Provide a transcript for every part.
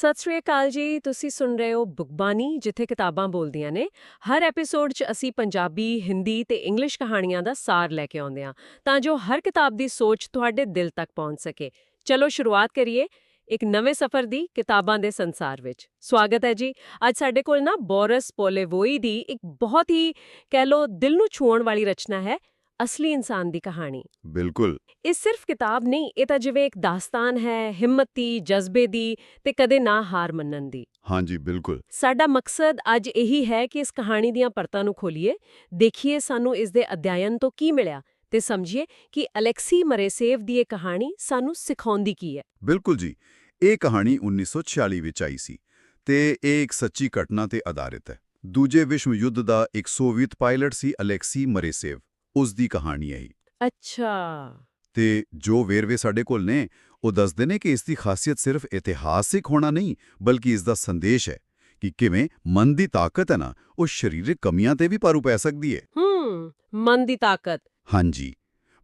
ਸਤਿ ਸ਼੍ਰੀ ਅਕਾਲ ਜੀ। ਤੁਸੀਂ ਸੁਣ ਰਹੇ ਹੋ ਬੁਕਬਾਨੀ ਜਿੱਥੇ ਕਿਤਾਬਾਂ ਬੋਲਦੀਆਂ ਨੇ। ਹਰ ਐਪੀਸੋਡ 'ਚ ਅਸੀਂ ਪੰਜਾਬੀ, ਹਿੰਦੀ ਤੇ ਇੰਗਲਿਸ਼ ਕਹਾਣੀਆਂ ਦਾ ਸਾਰ ਲੈ ਕੇ ਆਉਂਦੇ ਹਾਂ, ਤਾਂ ਜੋ ਹਰ ਕਿਤਾਬ ਦੀ ਸੋਚ ਤੁਹਾਡੇ ਦਿਲ ਤੱਕ ਪਹੁੰਚ ਸਕੇ। ਚਲੋ ਸ਼ੁਰੂਆਤ ਕਰੀਏ ਇੱਕ ਨਵੇਂ ਸਫ਼ਰ ਦੀ ਕਿਤਾਬਾਂ ਦੇ ਸੰਸਾਰ ਵਿੱਚ। ਸਵਾਗਤ ਹੈ ਜੀ। ਅੱਜ ਸਾਡੇ ਕੋਲ ਨਾ ਬੋਰਸ ਪੋਲੇਵੋਈ ਦੀ ਇੱਕ ਬਹੁਤ ਹੀ ਕਹਿ ਲੋ ਦਿਲ ਨੂੰ ਛੂਹਣ ਵਾਲੀ ਰਚਨਾ ਹੈ। ਅਸਲੀ ਇਨਸਾਨ ਦੀ ਕਹਾਣੀ। ਬਿਲਕੁਲ। ਇਹ ਸਿਰਫ ਕਿਤਾਬ ਨਹੀਂ ਇਹ ਤਾਂ ਜਿਵੇਂ ਇੱਕ ਦਾਸਤਾਨ ਹੈ ਹਿੰਮਤੀ ਜਜ਼ਬੇ ਦੀ ਤੇ ਕਦੇ ਨਾ ਹਾਰ ਮੰਨਣ ਦੀ। ਹਾਂਜੀ ਬਿਲਕੁਲ। ਸਾਡਾ ਮਕਸਦ ਅੱਜ ਇਹੀ ਹੈ ਕਿ ਇਸ ਕਹਾਣੀ ਦੀਆਂ ਪਰਤਾਂ ਨੂੰ ਖੋਲੀਏ ਦੇਖੀਏ ਸਾਨੂੰ ਇਸ ਦੇ ਅਧਿਐਨ ਤੋਂ ਕੀ ਮਿਲਿਆ ਤੇ ਸਮਝੀਏ ਕਿ ਅਲੈਕਸੀ ਮਰੇਸੇਵ ਦੀ ਇਹ ਕਹਾਣੀ ਸਾਨੂੰ ਸਿਖਾਉਂਦੀ ਕੀ ਹੈ। ਬਿਲਕੁਲ ਜੀ ਇਹ ਕਹਾਣੀ 1946 ਵਿੱਚ ਆਈ ਸੀ ਤੇ ਇਹ ਇੱਕ ਸੱਚੀ ਘਟਨਾ ਤੇ ਆਧਾਰਿਤ ਹੈ। ਦੂਜੇ ਵਿਸ਼ਵ ਯੁੱਧ ਦਾ ਇੱਕ ਸੋਵੀਅਤ ਪਾਇਲਟ ਸੀ ਅਲੈਕਸੀ ਮਰੇਸੇਵ। ਉਸ ਦੀ ਕਹਾਣੀ ਹੈ ਇਹ ਅੱਛਾ। ਤੇ ਜੋ ਵੇਰਵੇ ਸਾਡੇ ਕੋਲ ਨੇ ਉਹ ਦੱਸਦੇ ਨੇ ਕਿ ਇਸ ਦੀ ਖਾਸੀਅਤ ਸਿਰਫ ਇਤਿਹਾਸਿਕ ਹੋਣਾ ਨਹੀਂ ਬਲਕਿ ਇਸ ਦਾ ਸੰਦੇਸ਼ ਹੈ ਕਿ ਕਿਵੇਂ ਮਨ ਦੀ ਤਾਕਤ ਹੈ ਨਾ ਉਹ ਸਰੀਰਕ ਕਮੀਆਂ ਤੇ ਵੀ ਪਾਰੂ ਪੈ ਸਕਦੀ ਹੈ ਹੂੰ ਮਨ ਦੀ ਤਾਕਤ। ਹਾਂਜੀ।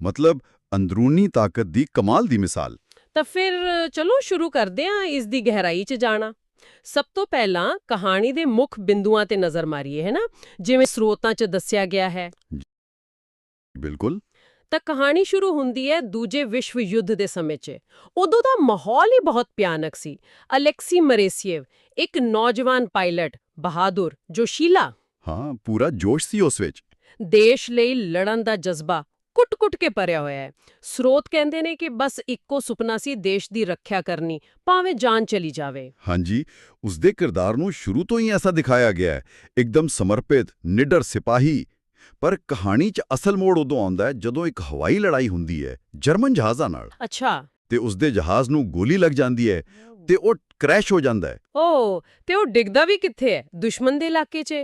ਮਤਲਬ ਅੰਦਰੂਨੀ ਤਾਕਤ ਦੀ ਕਮਾਲ ਦੀ ਮਿਸਾਲ। ਤਾਂ ਫਿਰ ਚਲੋ ਸ਼ੁਰੂ ਕਰਦੇ ਹਾਂ ਇਸ ਦੀ ਗਹਿਰਾਈ 'ਚ ਜਾਣਾ। ਸਭ ਤੋਂ ਪਹਿਲਾਂ ਕਹਾਣੀ ਦੇ ਮੁੱਖ ਬਿੰਦੂਆਂ ਤੇ ਨਜ਼ਰ ਮਾਰੀਏ ਹੈ ਨਾ? ਜਿਵੇਂ ਸਰੋਤਾਂ 'ਚ ਦੱਸਿਆ ਗਿਆ ਹੈ। ਬਿਲਕੁਲ। ਤਾਂ ਕਹਾਣੀ ਸ਼ੁਰੂ ਹੁੰਦੀ ਹੈ ਦੂਜੇ ਵਿਸ਼ਵ ਯੁੱਧ ਦੇ ਸਮੇਂ 'ਚ। ਉਦੋਂ ਦਾ ਮਾਹੌਲ ਹੀ ਬਹੁਤ ਭਿਆਨਕ ਸੀ। ਅਲੈਕਸੀ ਮਰੇਸੀਏਵ ਇੱਕ ਨੌਜਵਾਨ ਪਾਇਲਟ ਬਹਾਦਰ ਜੋਸ਼ੀਲਾ। ਹਾਂ ਪੂਰਾ ਜੋਸ਼ ਸੀ ਉਸ ਵਿੱਚ। ਦੇਸ਼ ਲਈ ਲੜਨ ਦਾ ਜਜ਼ਬਾ ਕੁੱਟ-ਕੁੱਟ ਕੇ ਭਰਿਆ ਹੋਇਆ ਹੈ। ਸਰੋਤ ਕਹਿੰਦੇ ਨੇ ਕਿ ਬਸ ਇੱਕੋ ਸੁਪਨਾ ਸੀ ਦੇਸ਼ ਦੀ ਰੱਖਿਆ ਕਰਨੀ ਭਾਵੇਂ ਜਾਨ ਚਲੀ ਜਾਵੇ। ਹਾਂਜੀ ਉਸਦੇ ਕਿਰਦਾਰ ਨੂੰ ਸ਼ੁਰੂ ਤੋਂ ਹੀ ਐਸਾ ਦਿਖਾਇਆ ਗਿਆ ਹੈ। ਇੱਕਦਮ ਸਮਰਪਿਤ ਨਿਡਰ ਸਿਪਾਹੀ ਪਰ ਕਹਾਣੀ 'ਚ ਅਸਲ ਮੋੜ ਉਦੋਂ ਆਉਂਦਾ ਹੈ ਜਦੋਂ ਇੱਕ ਹਵਾਈ ਲੜਾਈ ਹੁੰਦੀ ਹੈ ਜਰਮਨ ਜਹਾਜ਼ਾਂ ਨਾਲ। ਅੱਛਾ। ਤੇ ਉਸਦੇ ਜਹਾਜ਼ ਨੂੰ ਗੋਲੀ ਲੱਗ ਜਾਂਦੀ ਹੈ ਤੇ ਉਹ ਕ੍ਰੈਸ਼ ਹੋ ਜਾਂਦਾ ਹੈ। ਓ ਤੇ ਉਹ ਡਿੱਗਦਾ ਵੀ ਕਿੱਥੇ ਹੈ? ਦੁਸ਼ਮਣ ਦੇ ਇਲਾਕੇ 'ਚ।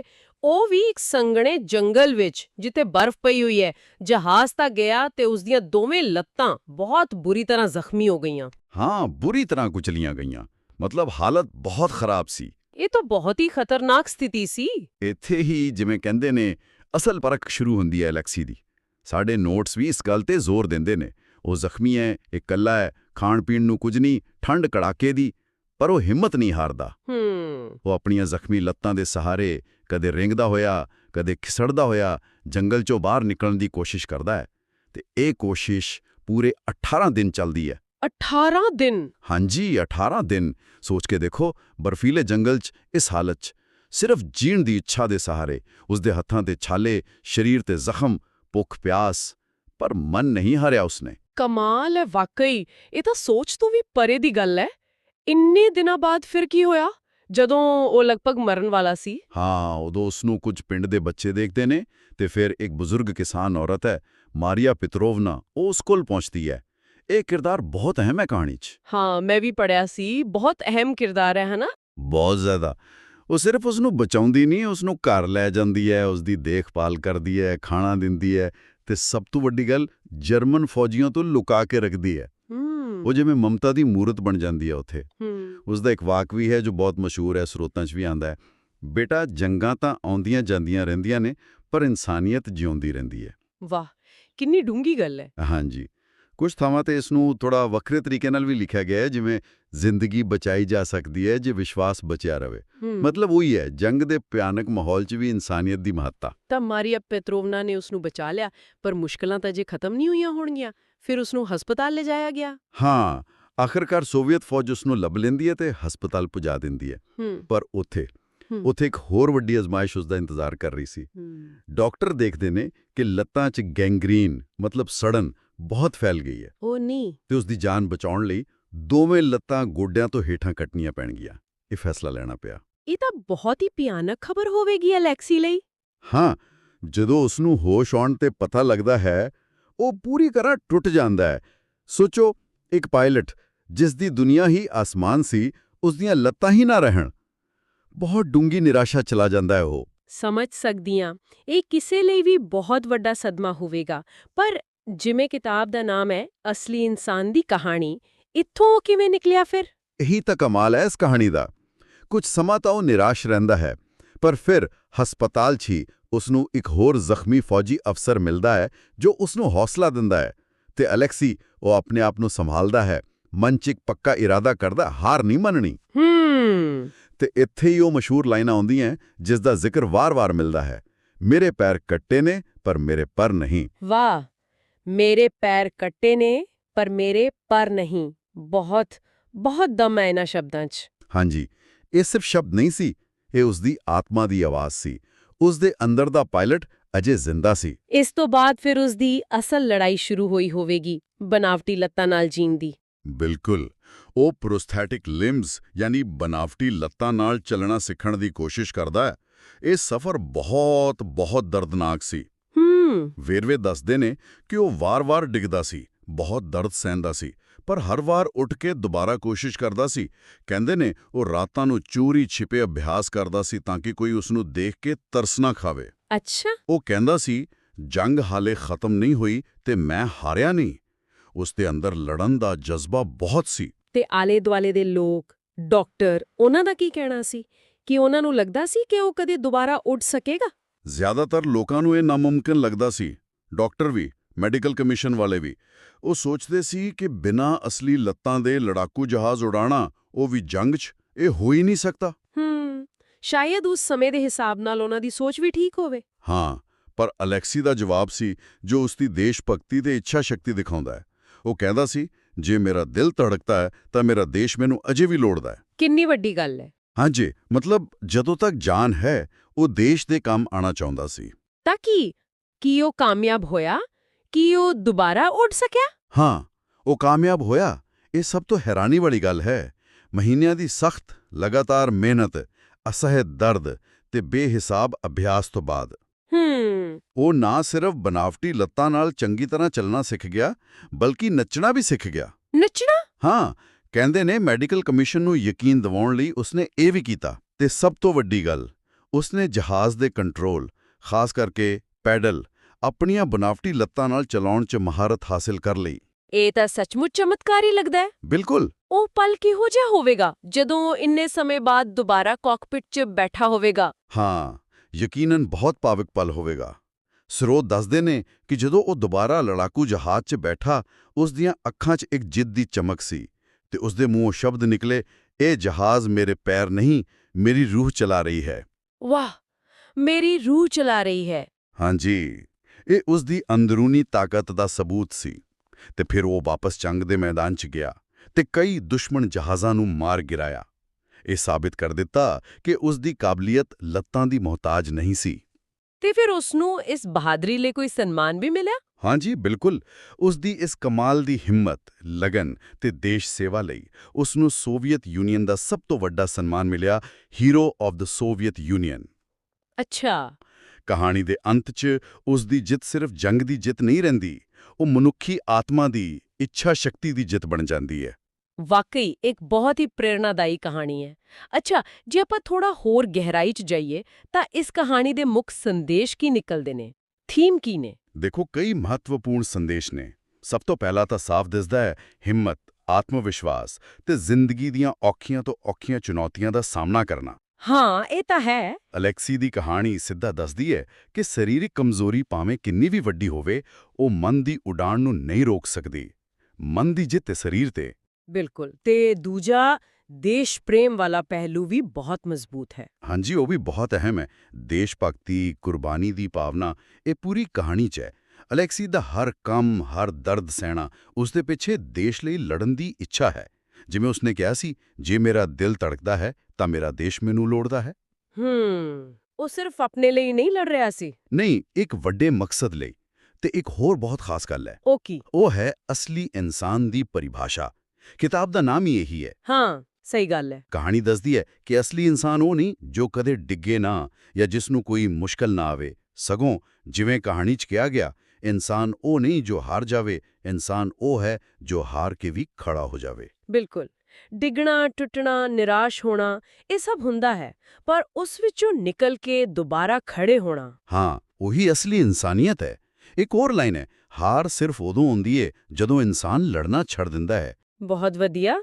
ਉਹ ਵੀ ਇੱਕ ਸੰਘਣੇ ਜੰਗਲ ਵਿੱਚ ਜਿੱਥੇ ਬਰਫ਼ ਪਈ ਹੋਈ ਹੈ। ਜਹਾਜ਼ ਤਾਂ ਗਿਆ ਤੇ ਉਸ ਦੀਆਂ ਦੋਵੇਂ ਲੱਤਾਂ ਬਹੁਤ ਬੁਰੀ ਤਰ੍ਹਾਂ ਜ਼ਖਮੀ ਹੋ ਗਈਆਂ। ਹਾਂ ਬੁਰੀ ਤਰ੍ਹਾਂ ਕੁਚਲੀਆਂ ਗਈਆਂ। ਮਤਲਬ ਹਾਲਤ ਬਹੁਤ ਖਰਾਬ ਸੀ। ਇਹ ਤਾਂ ਬਹੁਤ ਹੀ ਖਤਰਨਾਕ ਸਥਿਤੀ ਸੀ। ਇੱਥੇ ਹੀ ਜਿਵੇਂ ਕਹਿੰਦੇ ਨੇ ਅਸਲ ਪਰਖ ਸ਼ੁਰੂ ਹੁੰਦੀ ਹੈ ਅਲੈਕਸੀ ਦੀ। ਸਾਡੇ ਨੋਟਸ ਵੀ ਇਸ ਗੱਲ ਤੇ ਜ਼ੋਰ ਦਿੰਦੇ ਨੇ। ਉਹ ਜ਼ਖਮੀ ਹੈ ਇਕੱਲਾ ਹੈ ਖਾਣ ਪੀਣ ਨੂੰ ਕੁਝ ਨਹੀਂ ਠੰਡ ਕੜਾਕੇ ਦੀ ਪਰ ਉਹ ਹਿੰਮਤ ਨਹੀਂ ਹਾਰਦਾ। ਹੂੰ। ਉਹ ਆਪਣੀਆਂ ਜ਼ਖਮੀ ਲੱਤਾਂ ਦੇ ਸਹਾਰੇ ਕਦੇ ਰਿੰਗਦਾ ਹੋਇਆ ਕਦੇ ਖਿਸੜਦਾ ਹੋਇਆ ਜੰਗਲ ਚੋਂ ਬਾਹਰ ਨਿਕਲਣ ਦੀ ਕੋਸ਼ਿਸ਼ ਕਰਦਾ ਹੈ। ਤੇ ਇਹ ਕੋਸ਼ਿਸ਼ ਪੂਰੇ 18 ਦਿਨ ਚੱਲਦੀ ਹੈ। 18 ਦਿਨ? ਹਾਂਜੀ 18 ਦਿਨ। ਸੋਚ ਕੇ ਦੇਖੋ ਬਰਫੀਲੇ ਜੰਗਲ 'ਚ ਇਸ ਹਾਲਤ 'ਚ। ਸਿਰਫ ਜੀਣ ਦੀ ਇੱਛਾ ਦੇ ਸਹਾਰੇ ਉਸਦੇ ਹੱਥਾਂ ਤੇ ਛਾਲੇ ਸਰੀਰ ਤੇ ਜ਼ਖਮ ਭੁੱਖ ਪਿਆਸ ਪਰ ਮਨ ਨਹੀਂ ਹਾਰਿਆ ਉਸਨੇ। ਕਮਾਲ ਹੈ ਵਾਕਈ! ਇਹ ਤਾਂ ਸੋਚ ਤੋਂ ਵੀ ਪਰੇ ਦੀ ਗੱਲ ਹੈ। ਇੰਨੇ ਦਿਨਾਂ ਬਾਅਦ ਫਿਰ ਕੀ ਹੋਇਆ? ਜਦੋਂ ਉਹ ਲਗਭਗ ਮਰਨ ਵਾਲਾ ਸੀ? ਹਾਂ ਉਦੋਂ ਉਸਨੂੰ ਕੁਝ ਪਿੰਡ ਦੇ ਬੱਚੇ ਦੇਖਦੇ ਨੇ ਤੇ ਫਿਰ ਇੱਕ ਬਜ਼ੁਰਗ ਕਿਸਾਨ ਔਰਤ ਹੈ ਮਾਰੀਆ ਪਿਤਰੋਵਨਾ ਉਹ ਉਸ ਕੋਲ ਪਹੁੰਚਦੀ ਹੈ। ਇਹ ਕਿਰਦਾਰ ਬਹੁਤ ਅਹਿਮ ਹੈ ਕਹਾਣੀ 'ਚ। ਹਾਂ ਮੈਂ ਵੀ ਪੜਿਆ ਸੀ। ਬਹੁਤ ਅਹਿਮ ਕਿਰਦਾਰ ਹੈ ਹਨਾ? ਬਹੁਤ ਜ਼ਿਆਦਾ। ਉਹ ਸਿਰਫ ਉਸ ਨੂੰ ਬਚਾਉਂਦੀ ਨਹੀਂ ਉਸ ਨੂੰ ਘਰ ਲੈ ਜਾਂਦੀ ਹੈ ਉਸ ਦੀ ਦੇਖਭਾਲ ਕਰਦੀ ਹੈ ਖਾਣਾ ਦਿੰਦੀ ਹੈ ਤੇ ਸਭ ਤੋਂ ਵੱਡੀ ਗੱਲ ਜਰਮਨ ਫੌਜੀਆਂ ਤੋਂ ਲੁਕਾ ਕੇ ਰੱਖਦੀ ਹੈ। ਉਹ ਜਿਵੇਂ ਮਮਤਾ ਦੀ ਮੂਰਤ ਬਣ ਜਾਂਦੀ ਹੈ ਉੱਥੇ। ਉਸ ਦਾ ਇੱਕ ਵਾਕ ਵੀ ਹੈ ਜੋ ਬਹੁਤ ਮਸ਼ਹੂਰ ਹੈ ਸਰੋਤਾਂ 'ਚ ਵੀ ਆਂਦਾ ਹੈ। ਬੇਟਾ ਜੰਗਾਂ ਤਾਂ ਆਉਂਦੀਆਂ ਜਾਂਦੀਆਂ ਰਹਿੰਦੀਆਂ ਨੇ ਪਰ ਇਨਸਾਨੀਅਤ ਜਿਉਂਦੀ ਰਹਿੰਦੀ ਹੈ। ਵਾਹ ਕਿੰਨੀ ਡੂੰਗੀ ਗੱਲ ਹੈ। ਹਾਂਜੀ। ਕੁਝ ਥਾਵਾਂ ਤੇ ਇਸ ਨੂੰ ਥੋੜਾ ਵੱਖਰੇ ਤਰੀਕੇ ਨਾਲ ਵੀ ਲਿਖਿਆ ਗਿਆ ਹੈ ਜਿਵੇਂ ਜ਼ਿੰਦਗੀ ਬਚਾਈ ਜਾ ਸਕਦੀ ਹੈ ਜੇ ਵਿਸ਼ਵਾਸ ਬਚਿਆ ਰਵੇ। ਹੂੰ। ਮਤਲਬ ਉਹੀ ਹੈ ਜੰਗ ਦੇ ਭਿਆਨਕ ਮਾਹੌਲ 'ਚ ਵੀ ਇਨਸਾਨੀਅਤ ਦੀ ਮਹੱਤਤਾ। ਤਾਂ ਮਾਰੀਆ ਪੈਟਰੋਵਨਾ ਨੇ ਉਸ ਨੂੰ ਬਚਾ ਲਿਆ ਪਰ ਮੁਸ਼ਕਲਾਂ ਤਾਂ ਜੇ ਖਤਮ ਨਹੀਂ ਹੋਈਆਂ ਹੋਣਗੀਆਂ ਫਿਰ ਉਸ ਨੂੰ ਹਸਪਤਾਲ ਲਿਜਾਇਆ ਗਿਆ। ਹਾਂ ਆਖਰਕਾਰ ਸੋਵੀਅਤ ਫੌਜ ਉਸ ਨੂੰ ਲੱਭ ਲੈਂਦੀ ਹੈ ਤੇ ਹਸਪਤਾਲ ਪੁਜਾ ਦਿੰਦੀ ਹੈ। ਪਰ ਉੱਥੇ। ਉੱਥੇ ਇੱਕ ਹੋਰ ਵੱਡੀ ਅਜ਼ਮਾਇਸ਼ ਉਸ ਦਾ ਇੰਤਜ਼ਾਰ ਕਰ ਰਹੀ ਸੀ। ਡਾਕਟਰ ਦੇਖਦੇ ਨੇ ਕਿ ਲੱਤਾਂ 'ਚ ਗੈਂਗਰੀਨ ਮਤਲਬ ਸੜਨ ਬਹੁਤ ਫੈਲ ਗਈ ਹੈ। ਉਹ ਨਹੀਂ। ਤੇ ਉਸ ਦੀ ਜਾਨ ਬਚਾਉਣ ਲਈ ਦੋਵੇਂ ਲੱਤਾਂ ਗੋਡਿਆਂ ਤੋਂ ਹੇਠਾਂ ਕੱਟਣੀਆਂ ਪੈਣਗੀਆਂ। ਇਹ ਫੈਸਲਾ ਲੈਣਾ ਪਿਆ। ਇਹ ਤਾਂ ਬਹੁਤ ਹੀ ਭਿਆਨਕ ਖਬਰ ਹੋਵੇਗੀ ਅਲੈਕਸੀ ਲਈ। ਹਾਂ ਜਦੋਂ ਉਸ ਨੂੰ ਹੋਸ਼ ਆਉਣ ਤੇ ਪਤਾ ਲੱਗਦਾ ਹੈ ਉਹ ਪੂਰੀ ਤਰ੍ਹਾਂ ਟੁੱਟ ਜਾਂਦਾ ਹੈ। ਸੋਚੋ ਇੱਕ ਪਾਇਲਟ ਜਿਸ ਦੀ ਦੁਨੀਆ ਹੀ ਆਸਮਾਨ ਸੀ ਉਸ ਦੀਆਂ ਲੱਤਾਂ ਹੀ ਨਾ ਰਹਿਣ। ਬਹੁਤ ਡੂੰਗੀ ਨਿਰਾਸ਼ਾ ਚਲਾ ਜਾਂਦਾ ਹੈ ਉਹ। ਸਮਝ ਸਕਦੀ ਹਾਂ। ਇਹ ਕਿਸੇ ਲਈ ਵੀ ਬਹੁਤ ਵੱਡਾ ਸਦਮਾ ਹੋਵੇਗਾ। ਪਰ ਜਿਵੇਂ ਕਿਤਾਬ ਦਾ ਨਾਮ ਹੈ ਅਸਲੀ ਇਨਸਾਨ ਦੀ ਕਹਾਣੀ ਇੱਥੋਂ ਉਹ ਕਿਵੇਂ ਨਿਕਲਿਆ ਫਿਰ? ਇਹੀ ਤਾਂ ਕਮਾਲ ਹੈ ਇਸ ਕਹਾਣੀ ਦਾ। ਕੁਝ ਸਮਾਂ ਤਾਂ ਉਹ ਨਿਰਾਸ਼ ਰਹਿੰਦਾ ਹੈ ਪਰ ਫਿਰ ਹਸਪਤਾਲ 'ਚ ਹੀ ਉਸ ਨੂੰ ਇੱਕ ਹੋਰ ਜ਼ਖਮੀ ਫੌਜੀ ਅਫਸਰ ਮਿਲਦਾ ਹੈ ਜੋ ਉਸ ਨੂੰ ਹੌਸਲਾ ਦਿੰਦਾ ਹੈ ਤੇ ਅਲੈਕਸੀ ਉਹ ਆਪਣੇ ਆਪ ਨੂੰ ਸੰਭਾਲਦਾ ਹੈ ਮਨ 'ਚ ਇੱਕ ਪੱਕਾ ਇਰਾਦਾ ਕਰਦਾ ਹਾਰ ਨਹੀਂ ਮੰਨਣੀ। ਹੂੰ। ਹੂੰ ਤੇ ਇੱਥੇ ਹੀ ਉਹ ਮਸ਼ਹੂਰ ਲਾਈਨਾਂ ਆਉਂਦੀਆਂ ਜਿਸ ਦਾ ਜ਼ਿਕਰ ਵਾਰ-ਵਾਰ ਮਿਲਦਾ ਹੈ ਮੇਰੇ ਪੈਰ ਕੱਟੇ ਨੇ ਪਰ ਮੇਰੇ ਪਰ ਨਹੀਂ। ਵਾਹ। ਮੇਰੇ ਪੈਰ ਕੱਟੇ ਨੇ ਪਰ ਮੇਰੇ ਪਰ ਨਹੀਂ ਬਹੁਤ ਬਹੁਤ ਦਮ ਹੈ ਇਹਨਾਂ ਸ਼ਬਦਾਂ 'ਚ ਹਾਂਜੀ ਇਹ ਸਿਰਫ ਸ਼ਬਦ ਨਹੀਂ ਸੀ ਇਹ ਉਸ ਦੀ ਆਤਮਾ ਦੀ ਆਵਾਜ਼ ਸੀ ਉਸ ਦੇ ਅੰਦਰ ਦਾ ਪਾਇਲਟ ਅਜੇ ਜ਼ਿੰਦਾ ਸੀ ਇਸ ਤੋਂ ਬਾਅਦ ਫਿਰ ਉਸ ਦੀ ਅਸਲ ਲੜਾਈ ਸ਼ੁਰੂ ਹੋਈ ਹੋਵੇਗੀ ਬਨਾਵਟੀ ਲੱਤਾਂ ਨਾਲ ਜੀਣ ਦੀ ਬਿਲਕੁਲ ਉਹ ਪ੍ਰੋਸਥੈਟਿਕ ਲਿੰਬਸ ਯਾਨੀ ਬਨਾਵਟੀ ਲੱਤਾਂ ਨਾਲ ਚੱਲਣਾ ਸਿੱਖਣ ਦੀ ਕੋਸ਼ਿਸ਼ ਕਰਦਾ ਹੈ ਇਹ ਸਫ਼ਰ ਬਹੁਤ ਬਹੁਤ ਦਰਦਨਾਕ ਸੀ ਵੇਰਵੇ ਦੱਸਦੇ ਨੇ ਕਿ ਉਹ ਵਾਰ-ਵਾਰ ਡਿੱਗਦਾ ਸੀ ਬਹੁਤ ਦਰਦ ਸਹਿੰਦਾ ਸੀ ਪਰ ਹਰ ਵਾਰ ਉੱਠ ਕੇ ਦੁਬਾਰਾ ਕੋਸ਼ਿਸ਼ ਕਰਦਾ ਸੀ। ਕਹਿੰਦੇ ਨੇ ਉਹ ਰਾਤਾਂ ਨੂੰ ਚੋਰੀ ਛਿਪੇ ਅਭਿਆਸ ਕਰਦਾ ਸੀ ਤਾਂ ਕਿ ਕੋਈ ਉਸ ਨੂੰ ਦੇਖ ਕੇ ਤਰਸ ਨਾ ਖਾਵੇ। ਅੱਛਾ। ਉਹ ਕਹਿੰਦਾ ਸੀ ਜੰਗ ਹਾਲੇ ਖਤਮ ਨਹੀਂ ਹੋਈ ਤੇ ਮੈਂ ਹਾਰਿਆ ਨਹੀਂ। ਉਸ ਦੇ ਅੰਦਰ ਲੜਨ ਦਾ ਜਜ਼ਬਾ ਬਹੁਤ ਸੀ। ਤੇ ਆਲੇ ਦੁਆਲੇ ਦੇ ਲੋਕ ਡਾਕਟਰ ਉਹਨਾਂ ਦਾ ਕੀ ਕਹਿਣਾ ਸੀ? ਕਿ ਉਹਨਾਂ ਨੂੰ ਲੱਗਦਾ ਸੀ ਕਿ ਉਹ ਕਦੇ ਦੁਬਾਰਾ ਉੱਡ ਸਕੇਗਾ? ਜ਼ਿਆਦਾਤਰ ਲੋਕਾਂ ਨੂੰ ਇਹ ਨਾਮੁਮਕਿਨ ਲੱਗਦਾ ਸੀ ਡਾਕਟਰ ਵੀ ਮੈਡੀਕਲ ਕਮਿਸ਼ਨ ਵਾਲੇ ਵੀ। ਉਹ ਸੋਚਦੇ ਸੀ ਕਿ ਬਿਨਾਂ ਅਸਲੀ ਲੱਤਾਂ ਦੇ ਲੜਾਕੂ ਜਹਾਜ਼ ਉਡਾਣਾ ਉਹ ਵੀ ਜੰਗ 'ਚ ਇਹ ਹੋ ਹੀ ਨਹੀਂ ਸਕਦਾ। ਹੂੰ ਸ਼ਾਇਦ ਉਸ ਸਮੇਂ ਦੇ ਹਿਸਾਬ ਨਾਲ ਉਹਨਾਂ ਦੀ ਸੋਚ ਵੀ ਠੀਕ ਹੋਵੇ। ਹਾਂ ਪਰ ਅਲੈਕਸੀ ਦਾ ਜਵਾਬ ਸੀ ਜੋ ਉਸ ਦੀ ਦੇਸ਼ ਭਗਤੀ ਤੇ ਇੱਛਾ ਸ਼ਕਤੀ ਦਿਖਾਉਂਦਾ ਹੈ। ਉਹ ਕਹਿੰਦਾ ਸੀ ਜੇ ਮੇਰਾ ਦਿਲ ਧੜਕਦਾ ਹੈ ਤਾਂ ਮੇਰਾ ਦੇਸ਼ ਮੈਨੂੰ ਅਜੇ ਵੀ ਲੋੜਦਾ ਹੈ। ਕਿੰਨੀ ਵੱਡੀ ਗੱਲ ਹੈ। ਹਾਂਜੀ ਮਤਲਬ ਜਦੋਂ ਤੱਕ ਜਾਨ ਹੈ ਉਹ ਦੇਸ਼ ਦੇ ਕੰਮ ਆਣਾ ਚਾਹੁੰਦਾ ਸੀ। ਤਾਂ ਕੀ? ਕੀ ਉਹ ਕਾਮਯਾਬ ਹੋਇਆ? ਕੀ ਉਹ ਦੁਬਾਰਾ ਉੱਡ ਸਕਿਆ? ਹਾਂ ਉਹ ਕਾਮਯਾਬ ਹੋਇਆ ਇਹ ਸਭ ਤੋਂ ਹੈਰਾਨੀ ਵਾਲੀ ਗੱਲ ਹੈ। ਮਹੀਨਿਆਂ ਦੀ ਸਖਤ ਲਗਾਤਾਰ ਮਿਹਨਤ ਅਸਹਿ ਦਰਦ ਤੇ ਬੇਹਿਸਾਬ ਅਭਿਆਸ ਤੋਂ ਬਾਅਦ। ਹੂੰ। ਉਹ ਨਾ ਸਿਰਫ ਬਨਾਵਟੀ ਲੱਤਾਂ ਨਾਲ ਚੰਗੀ ਤਰ੍ਹਾਂ ਚੱਲਣਾ ਸਿੱਖ ਗਿਆ ਬਲਕਿ ਨੱਚਣਾ ਵੀ ਸਿੱਖ ਗਿਆ। ਨੱਚਣਾ? ਹਾਂ ਕਹਿੰਦੇ ਨੇ ਮੈਡੀਕਲ ਕਮਿਸ਼ਨ ਨੂੰ ਯਕੀਨ ਦਿਵਾਉਣ ਲਈ ਉਸਨੇ ਇਹ ਵੀ ਕੀਤਾ ਤੇ ਸਭ ਤੋਂ ਵੱਡੀ ਗੱਲ ਉਸਨੇ ਜਹਾਜ਼ ਦੇ ਕੰਟਰੋਲ ਖਾਸ ਕਰਕੇ ਪੈਡਲ ਆਪਣੀਆਂ ਬਨਾਵਟੀ ਲੱਤਾਂ ਨਾਲ ਚਲਾਉਣ 'ਚ ਮਹਾਰਤ ਹਾਸਲ ਕਰ ਲਈ। ਇਹ ਤਾਂ ਸੱਚਮੁੱਚ ਚਮਤਕਾਰੀ ਲੱਗਦਾ ਹੈ। ਬਿਲਕੁਲ। ਉਹ ਪਲ ਕਿਹੋ ਜਿਹਾ ਹੋਵੇਗਾ ਜਦੋਂ ਇੰਨੇ ਸਮੇਂ ਬਾਅਦ ਦੁਬਾਰਾ ਕਾਕਪਿਟ 'ਚ ਬੈਠਾ ਹੋਵੇਗਾ? ਹਾਂ ਯਕੀਨਨ ਬਹੁਤ ਭਾਵਿਕ ਪਲ ਹੋਵੇਗਾ। ਸਰੋਤ ਦੱਸਦੇ ਨੇ ਕਿ ਜਦੋਂ ਉਹ ਦੁਬਾਰਾ ਲੜਾਕੂ ਜਹਾਜ਼ 'ਚ ਬੈਠਾ ਉਸ ਦੀਆਂ ਅੱਖਾਂ 'ਚ ਇੱਕ ਜਿੱਦ ਦੀ ਚਮਕ ਸੀ ਤੇ ਉਸ ਦੇ ਮੂੰਹੋਂ ਸ਼ਬਦ ਨਿਕਲੇ ਇਹ ਜਹਾਜ਼ ਮੇਰੇ ਪੈਰ ਨਹੀਂ ਮੇਰੀ ਰੂਹ ਚਲਾ ਰਹੀ ਹੈ। ਵਾਹ, ਮੇਰੀ ਰੂਹ ਚਲਾ ਰਹੀ ਹੈ। ਹਾਂਜੀ, ਇਹ ਉਸ ਦੀ ਅੰਦਰੂਨੀ ਤਾਕਤ ਦਾ ਸਬੂਤ ਸੀ ਤੇ ਫਿਰ ਉਹ ਵਾਪਸ ਜੰਗ ਦੇ ਮੈਦਾਨ 'ਚ ਗਿਆ ਤੇ ਕਈ ਦੁਸ਼ਮਣ ਜਹਾਜ਼ਾਂ ਨੂੰ ਮਾਰ ਗਿਰਾਇਆ। ਇਹ ਸਾਬਿਤ ਕਰ ਦਿੱਤਾ ਕਿ ਉਸ ਦੀ ਕਾਬਲੀਅਤ ਲੱਤਾਂ ਦੀ ਮੁਹਤਾਜ ਨਹੀਂ ਸੀ। ਤੇ ਫਿਰ ਉਸ ਨੂੰ ਇਸ ਬਹਾਦਰੀ ਲਈ ਕੋਈ ਸਨਮਾਨ ਵੀ ਮਿਲਿਆ? ਹਾਂਜੀ ਬਿਲਕੁਲ। ਉਸ ਦੀ ਇਸ ਕਮਾਲ ਦੀ ਹਿੰਮਤ ਲਗਨ ਤੇ ਦੇਸ਼ ਸੇਵਾ ਲਈ ਉਸ ਨੂੰ ਸੋਵੀਅਤ ਯੂਨੀਅਨ ਦਾ ਸਭ ਤੋਂ ਵੱਡਾ ਸਨਮਾਨ ਮਿਲਿਆ hero of the Soviet Union ਅੱਛਾ। ਕਹਾਣੀ ਦੇ ਅੰਤ 'ਚ ਉਸ ਦੀ ਜਿੱਤ ਸਿਰਫ ਜੰਗ ਦੀ ਜਿੱਤ ਨਹੀਂ ਰਹਿੰਦੀ ਉਹ ਮਨੁੱਖੀ ਆਤਮਾ ਦੀ ਇੱਛਾ ਸ਼ਕਤੀ ਦੀ ਜਿੱਤ ਬਣ ਜਾਂਦੀ ਹੈ। ਵਾਕਈ ਇੱਕ ਬਹੁਤ ਹੀ ਪ੍ਰੇਰਣਾਦਾਈ ਕਹਾਣੀ ਹੈ। ਅੱਛਾ ਜੇ ਆਪਾਂ ਥੋੜਾ ਹੋਰ ਗਹਿਰਾਈ 'ਚ ਜਾਈਏ ਤਾਂ ਇਸ ਕਹਾਣੀ ਦੇ ਮੁੱਖ ਸੰਦੇਸ਼ ਕੀ ਨਿਕਲਦੇ ਨੇ? ਥੀਮ ਕੀ ਨੇ? ਦੇਖੋ ਕਈ ਮਹੱਤਵਪੂਰਨ ਸੰਦੇਸ਼ ਨੇ। ਸਭ ਤੋਂ ਪਹਿਲਾ ਤਾਂ ਸਾਫ਼ ਦਿਸਦਾ ਹੈ ਹਿੰਮਤ ਆਤਮ ਵਿਸ਼ਵਾਸ ਤੇ ਜ਼ਿੰਦਗੀ ਦੀਆਂ ਔਖੀਆਂ ਤੋਂ ਔਖੀਆਂ ਚੁਣੌਤੀਆਂ ਦਾ ਸਾਹਮਣਾ ਕਰਨਾ। ਹਾਂ ਇਹ ਤਾਂ ਹੈ। ਅਲੈਕਸੀ ਦੀ ਕਹਾਣੀ ਸਿੱਧਾ ਦੱਸਦੀ ਹੈ ਕਿ ਸਰੀਰਕ ਕਮਜ਼ੋਰੀ ਭਾਵੇਂ ਕਿੰਨੀ ਵੀ ਵੱਡੀ ਹੋਵੇ ਉਹ ਮਨ ਦੀ ਉਡਾਣ ਨੂੰ ਨਹੀਂ ਰੋਕ ਸਕਦੀ। ਮਨ ਦੀ ਜਿੱਤ ਸਰੀਰ ਤੇ। ਬਿਲਕੁਲ ਤੇ ਦੂਜਾ ਦੇਸ਼ ਪ੍ਰੇਮ ਵਾਲਾ ਪਹਿਲੂ ਵੀ ਬਹੁਤ ਮਜ਼ਬੂਤ ਹੈ। ਹਾਂਜੀ ਉਹ ਵੀ ਬਹੁਤ ਅਹਿਮ ਹੈ। ਦੇਸ਼ ਭਗਤੀ ਕੁਰਬਾਨੀ ਦੀ ਭਾਵਨਾ ਇਹ ਪੂਰੀ ਕਹਾਣੀ 'ਚ ਹੈ। ਅਲੈਕਸੀ ਦਾ ਹਰ ਕੰਮ ਹਰ ਦਰਦ ਸਹਿਣਾ ਉਸ ਦੇ ਪਿੱਛੇ ਦੇਸ਼ ਲਈ ਲੜਨ ਦੀ ਇੱਛਾ ਹੈ। ਜਿਵੇਂ ਉਸਨੇ ਕਿਹਾ ਸੀ ਜੇ ਮੇਰਾ ਦਿਲ ਧੜਕਦਾ ਹੈ ਤਾਂ ਮੇਰਾ ਦੇਸ਼ ਮੈਨੂੰ ਲੋੜਦਾ ਹੈ। ਹੂੰ ਉਹ ਸਿਰਫ ਆਪਣੇ ਲਈ ਨਹੀਂ ਲੜ ਰਿਹਾ ਸੀ? ਨਹੀਂ ਇੱਕ ਵੱਡੇ ਮਕਸਦ ਲਈ। ਤੇ ਇੱਕ ਹੋਰ ਬਹੁਤ ਖਾਸ ਗੱਲ ਹੈ। ਉਹ ਕੀ? ਉਹ ਹੈ ਅਸਲੀ ਇਨਸਾਨ ਦੀ ਪਰਿਭਾਸ਼ਾ। ਕਿਤਾਬ ਦਾ ਨਾਮ ਹੀ ਇਹੀ ਹੈ। ਹਾਂ ਸਹੀ ਗੱਲ ਹੈ। ਕਹਾਣੀ ਦੱਸਦੀ ਹੈ ਕਿ ਅਸਲੀ ਇਨਸਾਨ ਉਹ ਨਹੀਂ ਜੋ ਕਦੇ ਡਿੱਗੇ ਨਾ ਜਾਂ ਜਿਸ ਨੂੰ ਕੋਈ ਮੁਸ਼ਕਲ ਨਾ ਆਵੇ। ਸਗੋਂ ਜਿਵੇਂ ਕਹਾਣੀ 'ਚ ਕਿਹਾ ਗਿਆ ਇਨਸਾਨ ਉਹ ਨਹੀਂ ਜੋ ਹਾਰ ਜਾਵੇ ਇਨਸਾਨ ਉਹ ਹੈ ਜੋ ਹਾਰ ਕੇ ਵੀ ਖੜਾ ਹੋ ਜਾਵੇ। ਬਿਲਕੁਲ। ਡਿੱਗਣਾ ਟੁੱਟਣਾ ਨਿਰਾਸ਼ ਹੋਣਾ ਇਹ ਸਭ ਹੁੰਦਾ ਹੈ ਪਰ ਉਸ ਵਿੱਚੋਂ ਨਿਕਲ ਕੇ ਦੁਬਾਰਾ ਖੜੇ ਹੋਣਾ। ਹਾਂ ਉਹੀ ਅਸਲੀ ਇਨਸਾਨੀਅਤ ਹੈ। ਇੱਕ ਹੋਰ ਲਾਈਨ ਹੈ ਹਾਰ ਸਿਰਫ ਉਦੋਂ ਹੁੰਦੀ ਹੈ ਜਦੋਂ ਇਨਸਾਨ ਲੜਨਾ ਛੱਡ ਦਿੰਦਾ ਹੈ। ਬਹੁਤ ਵਧੀਆ।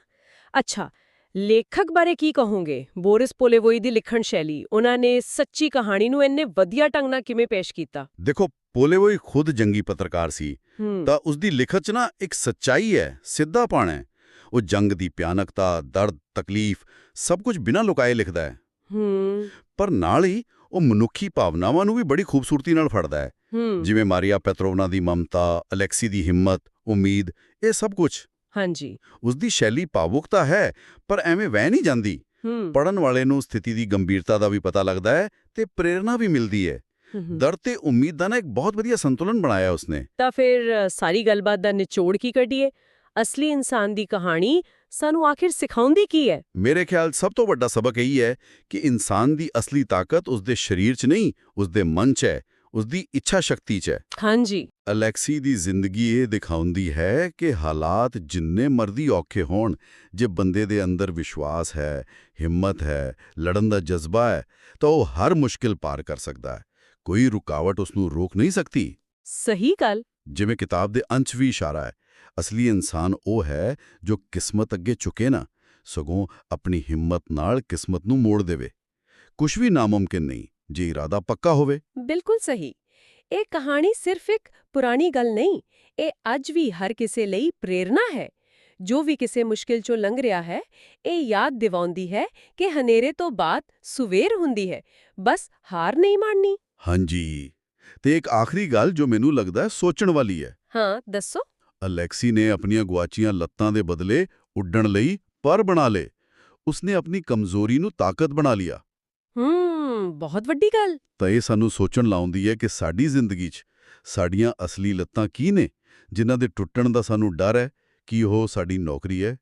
ਅੱਛਾ ਲੇਖਕ ਬਾਰੇ ਕੀ ਕਹੋਗੇ? ਬੋਰਿਸ ਪੋਲੇਵੋਈ ਦੀ ਲਿਖਣ ਸ਼ੈਲੀ ਉਹਨਾਂ ਨੇ ਸੱਚੀ ਕਹਾਣੀ ਨੂੰ ਇੰਨੇ ਵਧੀਆ ਢੰਗ ਨਾਲ ਕਿਵੇਂ ਪੇਸ਼ ਕੀਤਾ? ਦੇਖੋ ਪੋਲੇਵੋਈ ਖੁਦ ਜੰਗੀ ਪੱਤਰਕਾਰ ਸੀ। ਤਾਂ ਉਸ ਦੀ ਲਿਖਤ 'ਚ ਨਾ ਇੱਕ ਸੱਚਾਈ ਹੈ ਸਿੱਧਾਪਣ ਹੈ। ਉਹ ਜੰਗ ਦੀ ਭਿਆਨਕਤਾ ਦਰਦ ਤਕਲੀਫ ਸਭ ਕੁਝ ਬਿਨਾਂ ਲੁਕਾਏ ਲਿਖਦਾ ਹੈ। ਪਰ ਨਾਲ ਹੀ ਉਹ ਮਨੁੱਖੀ ਭਾਵਨਾਵਾਂ ਨੂੰ ਵੀ ਬੜੀ ਖੂਬਸੂਰਤੀ ਨਾਲ ਫੜਦਾ ਹੈ। ਹੂੰ। ਜਿਵੇਂ ਮਾਰੀਆ ਪੈਟਰੋਵਨਾ ਦੀ ਮਮਤਾ ਅਲੈਕਸੀ ਦੀ ਹਿੰਮਤ ਉਮੀਦ ਇਹ ਸਭ ਕੁਝ। ਹਾਂਜੀ। ਉਸ ਦੀ ਸ਼ੈਲੀ ਭਾਵੁਕਤਾ ਹੈ ਪਰ ਐਵੇਂ ਵਹਿ ਨਹੀਂ ਜਾਂਦੀ। ਪੜਨ ਵਾਲੇ ਨੂੰ ਸਥਿਤੀ ਦੀ ਗੰਭੀਰਤਾ ਦਾ ਵੀ ਪਤਾ ਲੱਗਦਾ ਹੈ ਤੇ ਪ੍ਰੇਰਣਾ ਵੀ ਮਿਲਦੀ ਹੈ। ਦਰਦ ਤੇ ਉਮੀਦ ਦਾ ਨਾ ਇੱਕ ਬਹੁਤ ਵਧੀਆ ਸੰਤੁਲਨ ਬਣਾਇਆ ਉਸਨੇ। ਤਾਂ ਫਿਰ ਸਾਰੀ ਗੱਲਬਾਤ ਦਾ ਨਿਚੋੜ ਕੀ ਕੱਢੀਏ? ਅਸਲੀ ਇਨਸਾਨ ਦੀ ਕਹਾਣੀ ਸਾਨੂੰ ਆਖਿਰ ਸਿਖਾਉਂਦੀ ਕੀ ਹੈ? ਮੇਰੇ ਖਿਆਲ ਸਭ ਤੋਂ ਵੱਡਾ ਸਬਕ ਇਹੀ ਹੈ ਕਿ ਇਨਸਾਨ ਦੀ ਅਸਲੀ ਤਾਕਤ ਉਸਦੇ ਸਰੀਰ 'ਚ ਨਹੀਂ ਉਸਦੇ ਮਨ 'ਚ ਹੈ। ਉਸਦੀ ਇੱਛਾ ਸ਼ਕਤੀ 'ਚ ਹੈ। ਹਾਂਜੀ। ਅਲੈਕਸੀ ਦੀ ਜ਼ਿੰਦਗੀ ਇਹ ਦਿਖਾਉਂਦੀ ਹੈ ਕਿ ਹਾਲਾਤ ਜਿੰਨੇ ਮਰਦੀ ਔਖੇ ਹੋਣ ਜੇ ਬੰਦੇ ਦੇ ਅੰਦਰ ਵਿਸ਼ਵਾਸ ਹੈ ਹਿੰਮਤ ਹੈ ਲੜਨ ਦਾ ਜਜ਼ਬਾ ਹੈ ਤਾਂ ਉਹ ਹਰ ਮੁਸ਼ਕਿਲ ਪਾਰ ਕਰ ਸਕਦਾ ਹੈ। ਕੋਈ ਰੁਕਾਵਟ ਉਸ ਨੂੰ ਰੋਕ ਨਹੀਂ ਸਕਦੀ। ਸਹੀ ਗੱਲ। ਜਿਵੇਂ ਕਿਤਾਬ ਦੇ ਅੰਚ ਵੀ ਇਸ਼ਾਰਾ ਹੈ ਅਸਲੀ ਇਨਸਾਨ ਉਹ ਹੈ ਜੋ ਕਿਸਮਤ ਅੱਗੇ ਝੁਕੇ ਨਾ ਸਗੋਂ ਆਪਣੀ ਹਿੰਮਤ ਨਾਲ ਕਿਸਮਤ ਨੂੰ ਮੋੜ ਦੇਵੇ। ਕੁਝ ਵੀ ਨਾਮੁਮਕਿਨ ਨਹੀਂ। ਜੇ ਇਰਾਦਾ ਪੱਕਾ ਹੋਵੇ। ਬਿਲਕੁਲ ਸਹੀ। ਇਹ ਕਹਾਣੀ ਸਿਰਫ ਇੱਕ ਪੁਰਾਣੀ ਗੱਲ ਨਹੀਂ ਇਹ ਅੱਜ ਵੀ ਹਰ ਕਿਸੇ ਲਈ ਪ੍ਰੇਰਣਾ ਹੈ। ਜੋ ਵੀ ਕਿਸੇ ਮੁਸ਼ਕਿਲ ਚੋਂ ਲੰਘ ਰਿਹਾ ਹੈ ਇਹ ਯਾਦ ਦਿਵਾਉਂਦੀ ਹੈ ਕਿ ਹਨੇਰੇ ਤੋਂ ਬਾਅਦ ਸੁਵੇਰ ਹੁੰਦੀ ਹੈ ਬਸ ਹਾਰ ਨਹੀਂ ਮੰਨਣੀ ਹਾਂਜੀ। ਤੇ ਇੱਕ ਆਖਰੀ ਗੱਲ ਜੋ ਮੈਨੂੰ ਲੱਗਦਾ ਹੈ ਸੋਚਣ ਵਾਲੀ ਹੈ। ਹਾਂ ਦੱਸੋ। ਅਲੈਕਸੀ ਨੇ ਆਪਣੀਆਂ ਗੁਆਚੀਆਂ ਲੱਤਾਂ ਦੇ ਬਦਲੇ ਉੱਡਣ ਲਈ ਪਰ ਬਣਾ ਲੇ ਉਸਨੇ ਆਪਣੀ ਕਮਜ਼ੋਰੀ ਨੂੰ ਤਾਕਤ ਬਣਾ ਲਿਆ। ਹੂੰ। ਬਹੁਤ ਵੱਡੀ ਗੱਲ। ਤਾਂ ਇਹ ਸਾਨੂੰ ਸੋਚਣ ਲਾਉਂਦੀ ਹੈ ਕਿ ਸਾਡੀ ਜ਼ਿੰਦਗੀ 'ਚ ਸਾਡੀਆਂ ਅਸਲੀ ਲੱਤਾਂ ਕੀ ਨੇ ਜਿਨ੍ਹਾਂ ਦੇ ਟੁੱਟਣ ਦਾ ਸਾਨੂੰ ਡਰ ਹੈ ਕਿ ਉਹ ਸਾਡੀ ਨੌਕਰੀ ਹੈ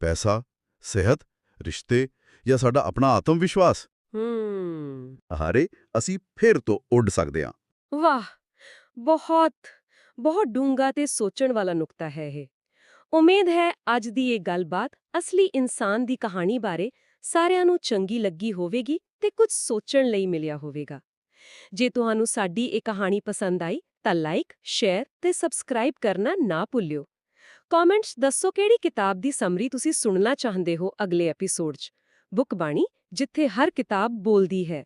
ਪੈਸਾ ਸਿਹਤ ਰਿਸ਼ਤੇ ਜਾਂ ਸਾਡਾ ਆਪਣਾ ਆਤਮ ਵਿਸ਼ਵਾਸ? ਹੂੰ। ਹਾਰੇ ਅਸੀਂ ਫਿਰ ਤੋਂ ਉੱਡ ਸਕਦੇ ਹਾਂ। ਵਾਹ! ਬਹੁਤ ਬਹੁਤ ਡੂੰਘਾ ਤੇ ਸੋਚਣ ਵਾਲਾ ਨੁਕਤਾ ਹੈ ਇਹ। ਉਮੀਦ ਹੈ ਅੱਜ ਦੀ ਇਹ ਗੱਲਬਾਤ ਅਸਲੀ ਇਨਸਾਨ ਦੀ ਕਹਾਣੀ ਬਾਰੇ ਸਾਰਿਆਂ ਨੂੰ ਚੰਗੀ ਲੱਗੀ ਹੋਵੇਗੀ ਤੇ ਕੁਝ ਸੋਚਣ ਲਈ ਮਿਲਿਆ ਹੋਵੇਗਾ। ਜੇ ਤੁਹਾਨੂੰ ਸਾਡੀ ਇਹ ਕਹਾਣੀ ਪਸੰਦ ਆਈ ਤਾਂ ਲਾਈਕ, ਸ਼ੇਅਰ ਤੇ ਸਬਸਕ੍ਰਾਈਬ ਕਰਨਾ ਨਾ ਭੁੱਲਿਓ। ਕਮੈਂਟਸ ਦੱਸੋ ਕਿਹੜੀ ਕਿਤਾਬ ਦੀ ਸਮਰੀ ਤੁਸੀਂ ਸੁਣਨਾ ਚਾਹੁੰਦੇ ਹੋ ਅਗਲੇ ਐਪੀਸੋਡ 'ਚ। ਬੁੱਕ ਬਾਣੀ, ਜਿੱਥੇ ਹਰ ਕਿਤਾਬ ਬੋਲਦੀ ਹੈ।